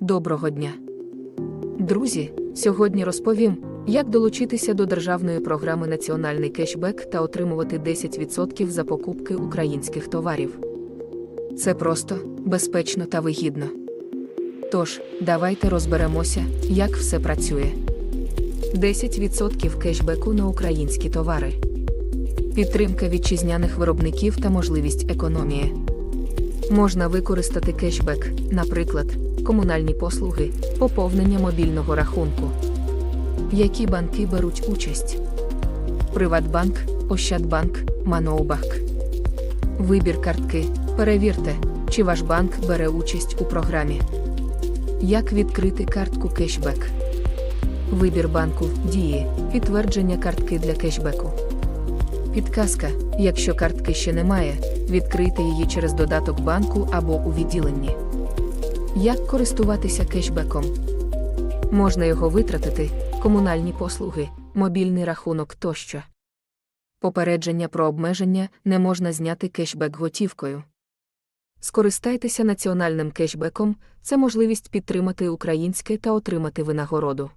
Доброго дня. Друзі, сьогодні розповім, як долучитися до державної програми Національний кешбек та отримувати 10% за покупки українських товарів. Це просто, безпечно та вигідно. Тож, давайте розберемося, як все працює. 10% кешбеку на українські товари. Підтримка вітчизняних виробників та можливість економії. Можна використати кешбек, наприклад, комунальні послуги, поповнення мобільного рахунку. Які банки беруть участь? Приватбанк, Ощадбанк, Маноубанк. Вибір картки. Перевірте, чи ваш банк бере участь у програмі. Як відкрити картку кешбек? Вибір банку дії, підтвердження картки для кешбеку. Підказка: якщо картки ще немає, відкрийте її через додаток банку або у відділенні. Як користуватися кешбеком? Можна його витратити, комунальні послуги, мобільний рахунок тощо. Попередження про обмеження не можна зняти кешбек готівкою. Скористайтеся національним кешбеком це можливість підтримати українське та отримати винагороду.